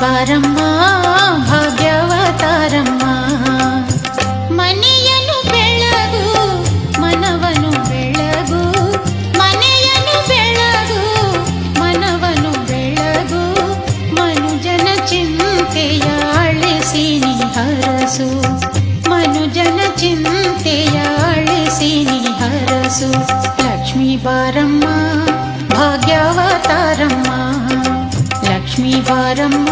ಬಾರಮ್ಮ ಭಾಗ್ಯವತಾರಮ್ಮ ಮನೆಯನ್ನು ಬೆಳಗು ಮನವನು ಬೆಳಗು ಮನೆಯನ್ನು ಬೆಳಗು ಮನವನು ಬೆಳಗು ಮನುಜನ ಚಿಂತೆಯ ಅಳಿಸಿ ನೀ ಹರಸು ಮನುಜನ ಚಿಂತೆಯ ಅಳಿಸಿ ನೀ ಹರಸು ಲಕ್ಷ್ಮೀ ಬಾರಮ್ಮ లక్ష్మీ వారమ్మ